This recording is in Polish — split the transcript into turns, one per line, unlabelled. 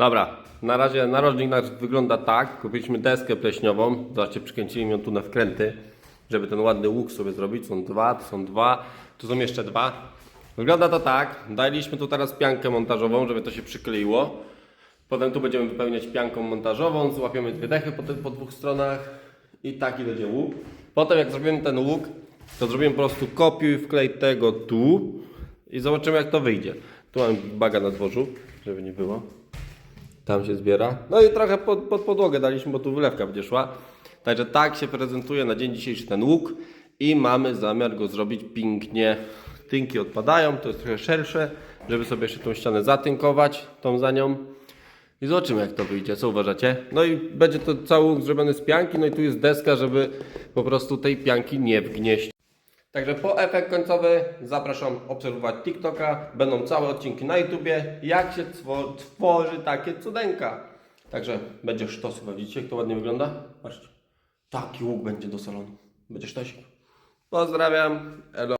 Dobra, na razie narożnik nasz wygląda tak. Kupiliśmy deskę pleśniową. Zobaczcie, przykręcili ją tu na wkręty, żeby ten ładny łuk sobie zrobić. Są dwa, tu są dwa, tu są jeszcze dwa. Wygląda to tak. Daliśmy tu teraz piankę montażową, żeby to się przykleiło. Potem tu będziemy wypełniać pianką montażową, złapiemy dwie dechy po, po dwóch stronach i taki będzie łuk. Potem jak zrobimy ten łuk, to zrobimy po prostu kopiuj, wklej tego tu i zobaczymy jak to wyjdzie. Tu mam baga na dworzu, żeby nie było. Tam się zbiera. No i trochę pod, pod podłogę daliśmy, bo tu wylewka będzie szła. Także tak się prezentuje na dzień dzisiejszy ten łuk i mamy zamiar go zrobić pięknie. Tynki odpadają, to jest trochę szersze, żeby sobie jeszcze tą ścianę zatynkować, tą za nią. I zobaczymy jak to wyjdzie, co uważacie? No i będzie to cały łuk zrobiony z pianki, no i tu jest deska, żeby po prostu tej pianki nie wgnieść. Także po efekt końcowy zapraszam obserwować TikToka. Będą całe odcinki na YouTubie, jak się two- tworzy takie cudeńka. Także będzie sztos, widzicie jak to ładnie wygląda? Patrzcie. Taki łuk będzie do salonu. Będzie sztosik. Pozdrawiam. Elo.